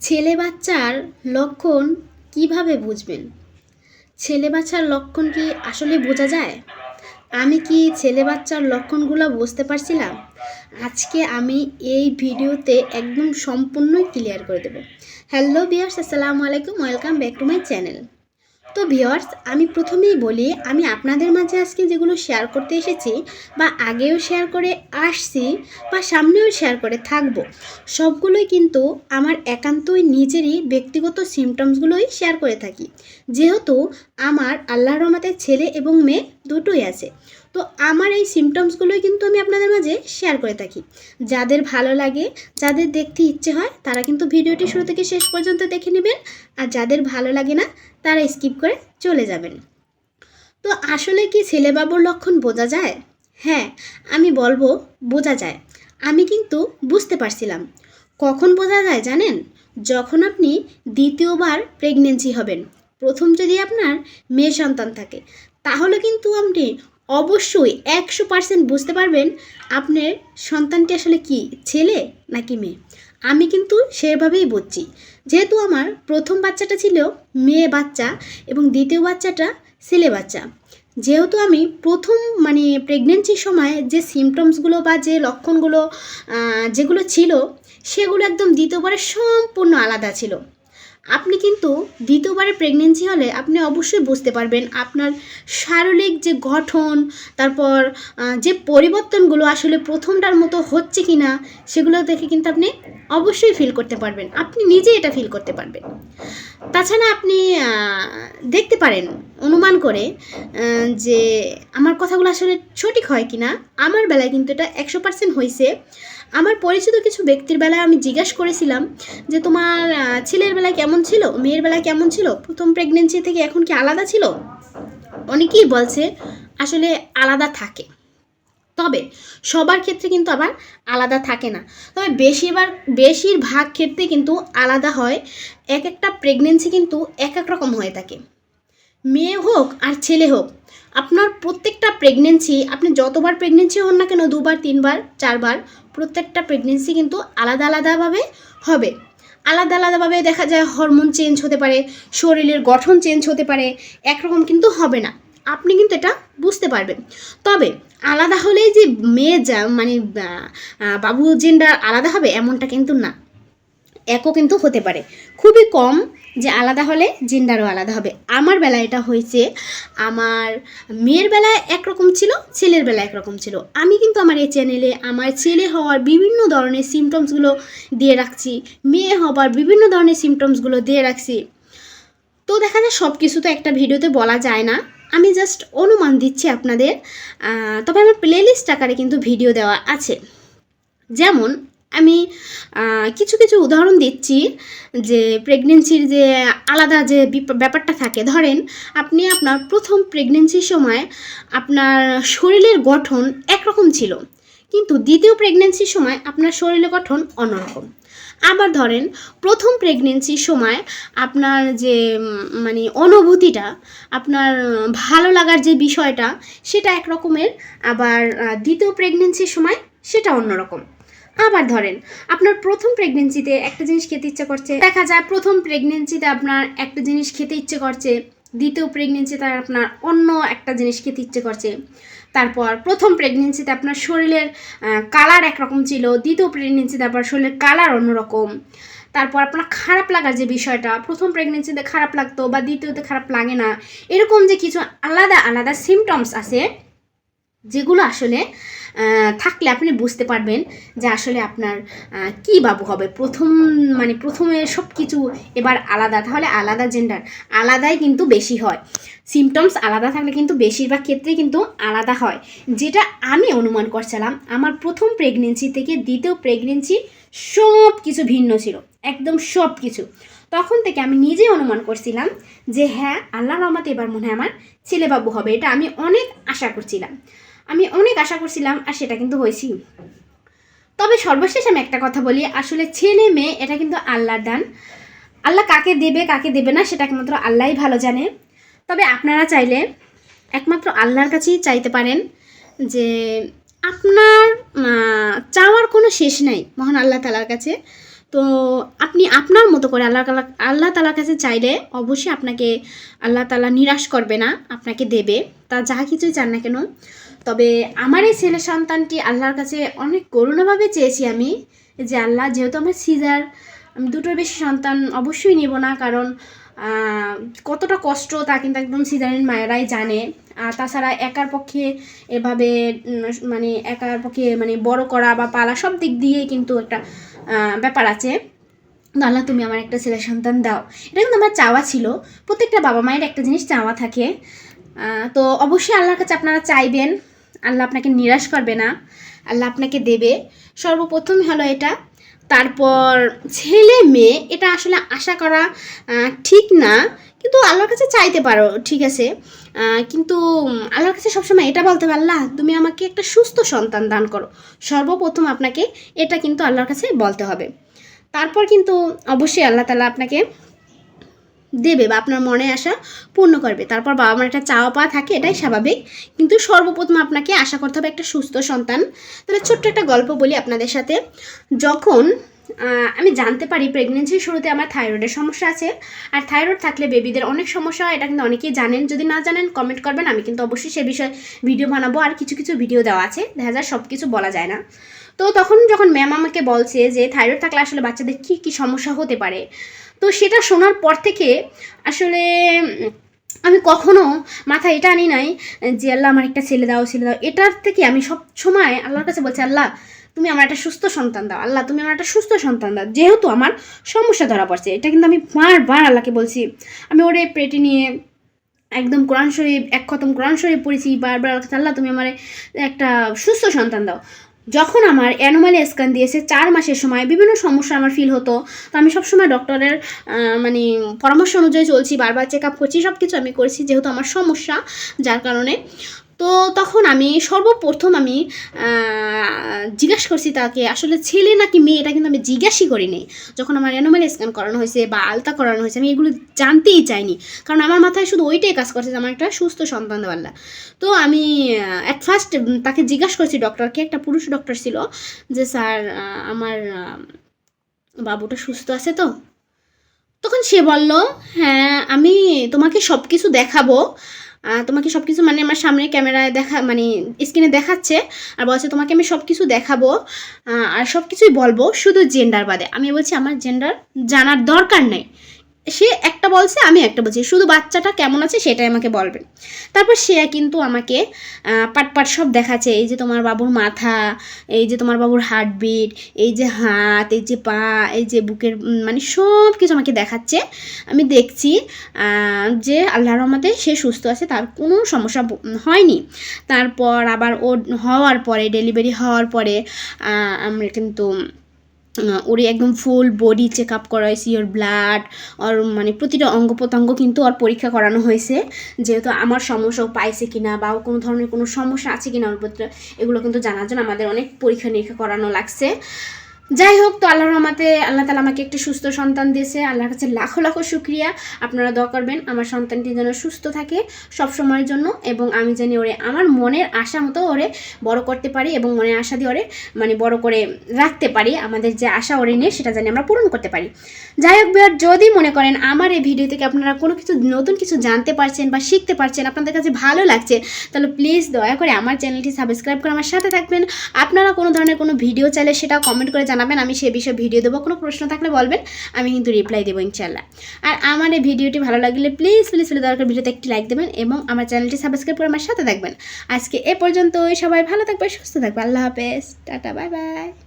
ছেলে বাচ্চার লক্ষণ কীভাবে বুঝবেন? ছেলে বাচ্চার লক্ষণ কি আসলে বোঝা যায়? আমি কি ছেলে বাচ্চার লক্ষণগুলো বুঝতে পারছিলাম? আজকে আমি এই ভিডিওতে একদম সম্পূর্ণই ক্লিয়ার করে দেব। হ্যালো বিয়ার্স আসসালামু আলাইকুম welcome back to my channel তো ভিওর্স আমি প্রথমেই বলি, আমি আপনাদের মাঝে আজকে যেগুলো শেয়ার করতে এসেছি বা আগেও শেয়ার করে আসছি বা সামনেও শেয়ার করে থাকব, সবগুলোই কিন্তু আমার একান্তই নিজেরই ব্যক্তিগত সিমটমসগুলোই শেয়ার করে থাকি। যেহেতু আমার আল্লাহর রহমাতের ছেলে এবং মেয়ে দুটোই আছে তো আমার এই সিমটমসগুলোই কিন্তু আমি আপনাদের মাঝে শেয়ার করে থাকি। যাদের ভালো লাগে, যাদের দেখতে ইচ্ছে হয়, তারা কিন্তু ভিডিওটি শুরু থেকে শেষ পর্যন্ত দেখে নেবেন। আর যাদের ভালো লাগে না, তারা স্কিপ করে চলে যাবেন। তো আসলে কি ছেলেবাবুর লক্ষণ বোঝা যায়? হ্যাঁ আমি বলব বোঝা যায়। আমি কিন্তু বুঝতে পারছিলাম। কখন বোঝা যায় জানেন? যখন আপনি দ্বিতীয়বার প্রেগনেন্সি হবেন। প্রথম যদি আপনার মেয়ে সন্তান থাকে, তাহলে কিন্তু আপনি অবশ্যই একশো পার্সেন্ট বুঝতে পারবেন আপনার সন্তানটি আসলে কি, ছেলে নাকি মেয়ে। আমি কিন্তু সেভাবেই বুঝছি। যেহেতু আমার প্রথম বাচ্চাটা ছিল মেয়ে বাচ্চা এবং দ্বিতীয় বাচ্চাটা ছেলে বাচ্চা। যেহেতু আমি প্রথম মানে প্রেগনেন্সির সময় যে সিমটমসগুলো বা যে লক্ষণগুলো যেগুলো ছিল, সেগুলো একদম দ্বিতীয়বারে সম্পূর্ণ আলাদা ছিল। আপনি কিন্তু দ্বিতীয়বারে প্রেগনেন্সি হলে আপনি অবশ্যই বুঝতে পারবেন আপনার শারীরিক যে গঠন, তারপর যে পরিবর্তনগুলো আসলে প্রথমটার মতো হচ্ছে কি না সেগুলো দেখে কিন্তু আপনি অবশ্যই ফিল করতে পারবেন। আপনি নিজে এটা ফিল করতে পারবেন। তাছাড়া আপনি দেখতে পারেন, অনুমান করে যে আমার কথাগুলো আসলে সঠিক হয় কি না আমার বেলায় কিন্তু এটা একশো পার্সেন্ট হয়েছে আমার পরিচিত কিছু ব্যক্তির বেলায় আমি জিজ্ঞাসা করেছিলাম যে, তোমার ছেলের বেলায় কেমন ছিল? মেয়ের বেলায় কেমন ছিল? প্রথম প্রেগনেন্সি থেকে এখন কি আলাদা ছিল? অনেকেই বলছে, আসলে আলাদা থাকে। তবে সবার ক্ষেত্রে কিন্তু আবার আলাদা থাকে না। তবে বেশিরভাগ বেশিরভাগ ক্ষেত্রে কিন্তু আলাদা হয় এক একটা প্রেগনেন্সি কিন্তু এক এক রকম হয়ে থাকে। মেয়ে হোক আর ছেলে হোক, আপনার প্রত্যেকটা প্রেগনেন্সি আপনি যতবার প্রেগনেন্সি হন না কেন, দুবার, তিনবার, চারবার, প্রত্যেকটা প্রেগনেন্সি কিন্তু আলাদা আলাদাভাবে হবে। আলাদা আলাদাভাবে দেখা যায় হরমোন চেঞ্জ হতে পারে, শরীরের গঠন চেঞ্জ হতে পারে, একরকম কিন্তু হবে না। আপনি কিন্তু এটা বুঝতে পারবেন। তবে আলাদা হলেই যে মেয়ে যা মানে বাবু জেন্ডার আলাদা হবে এমনটা কিন্তু না। একও কিন্তু হতে পারে। খুবই কম যে আলাদা হলে জেন্ডারও আলাদা হবে। আমার বেলায় এটা হয়েছে, আমার মেয়ের বেলায় একরকম ছিল, ছেলের বেলায় একরকম ছিল। আমি কিন্তু আমার এই চ্যানেলে আমার ছেলে হওয়ার বিভিন্ন ধরনের সিমটমসগুলো দিয়ে রাখছি, মেয়ে হবার বিভিন্ন ধরনের সিমটমসগুলো দিয়ে রাখছি। তো দেখা যায় সব কিছু তো একটা ভিডিওতে বলা যায় না। আমি জাস্ট অনুমান দিচ্ছি আপনাদের তবে আমার প্লেলিস্ট আকারে কিন্তু ভিডিও দেওয়া আছে। যেমন আমি কিছু কিছু উদাহরণ দিচ্ছি যে প্রেগনেন্সির যে আলাদা যে ব্যাপারটা থাকে। ধরেন আপনি আপনার প্রথম প্রেগনেন্সির সময় আপনার শরীরের গঠন একরকম ছিল, কিন্তু দ্বিতীয় প্রেগনেন্সির সময় আপনার শরীরের গঠন অন্যরকম। আবার ধরেন, প্রথম প্রেগনেন্সির সময় আপনার যে মানে অনুভূতিটা, আপনার ভালো লাগার যে বিষয়টা, সেটা এক রকমের, আবার দ্বিতীয় প্রেগনেন্সির সময় সেটা অন্যরকম আবার ধরেন, আপনার প্রথম প্রেগনেন্সিতে একটা জিনিস খেতে ইচ্ছে করছে, দেখা যায় প্রথম প্রেগনেন্সিতে আপনার একটা জিনিস খেতে ইচ্ছে করছে দ্বিতীয় প্রেগনেন্সিতে আপনার অন্য একটা জিনিস খেতে ইচ্ছে করছে। তারপর প্রথম প্রেগনেন্সিতে আপনার শরীরের কালার একরকম ছিল, দ্বিতীয় প্রেগনেন্সিতে আপনার শরীরের কালার অন্যরকম। তারপর আপনার খারাপ লাগার যে বিষয়টা, প্রথম প্রেগনেন্সিতে খারাপ লাগতো বা দ্বিতীয়তে খারাপ লাগে না, এরকম যে কিছু আলাদা আলাদা সিমটমস আছে, যেগুলো আসলে থাকলে আপনি বুঝতে পারবেন যে আসলে আপনার কি বাবু হবে। প্রথম মানে প্রথমে সব কিছু এবার আলাদা। তাহলে আলাদা জেন্ডার আলাদাই কিন্তু বেশি হয়। সিমটমস আলাদা থাকলে কিন্তু বেশিরভাগ ক্ষেত্রে কিন্তু আলাদা হয়। যেটা আমি অনুমান করছিলাম, আমার প্রথম প্রেগনেন্সি থেকে দ্বিতীয় প্রেগনেন্সি সব কিছু ভিন্ন ছিল। একদম সব কিছু তখন থেকে আমি নিজেই অনুমান করছিলাম যে হ্যাঁ আল্লাহ রহমতে এবার মনে হয় আমার ছেলে বাবু হবে। এটা আমি অনেক আশা করছিলাম। আমি অনেক আশা করছিলাম আর সেটা কিন্তু হয়েছি। তবে সর্বশেষ আমি একটা কথা বলি, আসলে ছেলে মেয়ে এটা কিন্তু আল্লাহর দান। আল্লাহ কাকে দেবে কাকে দেবে না সেটা একমাত্র আল্লাহই ভালো জানে। তবে আপনারা চাইলে একমাত্র আল্লাহর কাছেই চাইতে পারেন যে আপনার চাওয়ার কোনো শেষ নাই মহান আল্লাহ তালার কাছে। তো আপনি আপনার মতো করে আল্লাহ তালা, আল্লাহ তালার কাছে চাইলে অবশ্যই আপনাকে আল্লাহ তালা নিরাশ করবে না, আপনাকে দেবে। তা যা কিছুই চান না কেন তবে আমার এই ছেলে সন্তানটি আল্লাহর কাছে অনেক করুণাভাবে চেয়েছি আমি যে আল্লাহ, যেহেতু আমার সিজার, আমি দুটোর বেশি সন্তান অবশ্যই নেব না, কারণ কতটা কষ্ট তা কিন্তু একদম সিজারের মায়েরাই জানে। আর তাছাড়া একার পক্ষে এভাবে মানে একার পক্ষে মানে বড় করা বা পালা সব দিক দিয়ে কিন্তু একটা ব্যাপার আছে। আল্লাহ, তুমি আমার একটা ছেলে সন্তান দাও। এটা কিন্তু আমার চাওয়া ছিল। প্রত্যেকটা বাবা মায়ের একটা জিনিস চাওয়া থাকে। তো অবশ্যই আল্লাহর কাছে আপনারা চাইবেন। আল্লাহ আপনাকে নিরাশ করবে না, আল্লাহ আপনাকে দেবে। সর্বপ্রথম হলো এটা, তারপর ছেলে মেয়ে, এটা আসলে আশা করা ঠিক না, কিন্তু আল্লাহর কাছে চাইতে পারো, ঠিক আছে। কিন্তু আল্লাহর কাছে সবসময় এটা বলতে আল্লাহ, তুমি আমাকে একটা সুস্থ সন্তান দান করো। সর্বপ্রথম আপনাকে এটা কিন্তু আল্লাহর কাছে বলতে হবে। তারপর কিন্তু অবশ্যই আল্লাহ তালা আপনাকে দেবে বা আপনার মনে আসা পূর্ণ করবে। তারপর বাবা মার একটা চাওয়া পাওয়া থাকে, এটাই স্বাভাবিক। কিন্তু সর্বপ্রথম আপনাকে আশা করতে হবে একটা সুস্থ সন্তান। তাহলে ছোট্ট একটা গল্প বলি আপনাদের সাথে। যখন আমি জানতে পারি প্রেগনেন্সির শুরুতে আমার থাইরয়েডের সমস্যা আছে। আর থাইরয়েড থাকলে বেবিদের অনেক সমস্যা হয়, এটা কিন্তু অনেকেই জানেন। যদি না জানেন কমেন্ট করবেন। আমি কিন্তু অবশ্যই সে বিষয়ে ভিডিও বানাবো। আর কিছু কিছু ভিডিও দেওয়া আছে। দেখা যায় সব কিছু বলা যায় না। তো তখন যখন ম্যাম আমাকে বলছে যে থাইরয়েড থাকলে আসলে বাচ্চাদের কী কী সমস্যা হতে পারে? তো সেটা শোনার পর থেকে আসলে, আমি কখনো মাথায় এটা আনি নাই যে, আল্লাহ, আমার একটা ছেলে দাও ছেলে দাও। এটার থেকে আমি সব সময় আল্লাহর কাছে বলছি, আল্লাহ, তুমি আমার একটা সুস্থ সন্তান দাও। আল্লাহ, তুমি আমার একটা সুস্থ সন্তান দাও। যেহেতু আমার সমস্যা ধরা পড়ছে, এটা কিন্তু আমি বারবার আল্লাহকে বলছি। আমি ওরে পেটে নিয়ে একদম কোরআন শরীফ, এক খতম কোরআন শরীফ পড়েছি, বারবার আল্লাহ, তুমি আমার একটা সুস্থ সন্তান দাও। যখন আমার অ্যানোমালি স্ক্যান দিয়েছে চার মাসের সময় বিভিন্ন সমস্যা আমার ফিল হতো, তো আমি সবসময় ডক্টরের মানে পরামর্শ অনুযায়ী চলছি, বারবার চেক আপ করছি সব কিছু আমি করেছি যেহেতু আমার সমস্যা, যার কারণে তো তখন আমি সর্বপ্রথম আমি জিজ্ঞাসা করছি তাকে, আসলে ছেলে নাকি মেয়ে? এটা কিন্তু আমি জিজ্ঞাসই করিনি। যখন আমার অ্যানোমালি স্ক্যান করানো হয়েছে বা আলতা করানো হয়েছে, আমি এগুলো জানতেই চাইনি। কারণ আমার মাথায় শুধু ওইটাই কাজ করছে যে, আমার একটা সুস্থ সন্তান দেওয়াল্লা তো আমি অ্যাট ফার্স্ট তাকে জিজ্ঞাসা করছি ডক্টরকে একটা পুরুষ ডক্টর ছিল যে, স্যার আমার বাবুটা সুস্থ আছে তো? তখন সে বলল হ্যাঁ আমি তোমাকে সব কিছু দেখাবো। তোমাকে সব কিছু মানে আমার সামনে ক্যামেরায় দেখা মানে স্ক্রিনে দেখাচ্ছে আর বলছে, তোমাকে আমি সব কিছু দেখাবো আর সব কিছুই বলব শুধু জেন্ডার বাদে। আমি বলছি, আমার জেন্ডার জানার দরকার নেই। সে একটা বলছে, আমি একটা বলছি। শুধু বাচ্চাটা কেমন আছে সেটাই আমাকে বলবেন তারপর সে কিন্তু আমাকে পাট পাট সব দেখাচ্ছে। এই যে তোমার বাবুর মাথা, এই যে তোমার বাবুর হার্টবিট এই যে হাত, এই যে পা, এই যে বুকের মানে সব কিছু আমাকে দেখাচ্ছে। আমি দেখছি যে আল্লাহর রহমতে সে সুস্থ আছে, তার কোনো সমস্যা হয়নি। তারপর আবার ও হওয়ার পরে ডেলিভারি হওয়ার পরে আমরা কিন্তু ওর একদম ফুল বডি চেক আপ করা হয়েছে ওর ব্লাড ওর মানে প্রতিটা অঙ্গ প্রত্যঙ্গ কিন্তু ওর পরীক্ষা করানো হয়েছে। যেহেতু আমার সমস্যাও পাইছে কিনা বা কোনো ধরনের কোনো সমস্যা আছে কিনা ওর ভিতরে এগুলো কিন্তু জানার জন্য আমাদের অনেক পরীক্ষা নিরীক্ষা করানো লাগছে। যাই হোক তো আল্লাহর রহমতে আল্লাহ তালা আমাকে একটি সুস্থ সন্তান দিয়েছে। আল্লাহর কাছে লাখো লাখো শুক্রিয়া। আপনারা দোয়া করবেন, আমার সন্তানটি যেন সুস্থ থাকে সব সময়ের জন্য এবং আমি জানি ওরে আমার মনের আশা মতো ওরে বড় করতে পারি এবং মনের আশা দিয়ে ওরে মানে বড় করে রাখতে পারি। আমাদের যে আশা ওরে নিয়ে সেটা জানি আমরা পূরণ করতে পারি। যাই হোক বিয়ার যদি মনে করেন আমার এই ভিডিও থেকে আপনারা কোনো কিছু, নতুন কিছু জানতে পারছেন বা শিখতে পারছেন, আপনাদের কাছে ভালো লাগছে, তাহলে প্লিজ দয়া করে আমার চ্যানেলটি সাবস্ক্রাইব করে আমার সাথে থাকবেন। আপনারা কোনো ধরনের কোনো ভিডিও চাইলে সেটা কমেন্ট করে জানাবেন, আমি সে বিষয়ে ভিডিও দেবো। কোনো প্রশ্ন থাকলে বলবেন, আমি কিন্তু রিপ্লাই দেবো ইনশাল্লাহ আর আমার এই ভিডিওটি ভালো লাগলে প্লিজ প্লিজ প্লিজ দরকার ভিডিওতে একটি লাইক দেবেন এবং আমার চ্যানেলটি সাবস্ক্রাইব করে আমার সাথে থাকবেন। আজকে এ পর্যন্তই, সবাই ভালো থাকবে সুস্থ থাকবে আল্লাহ হাফেজ। Tata bye bye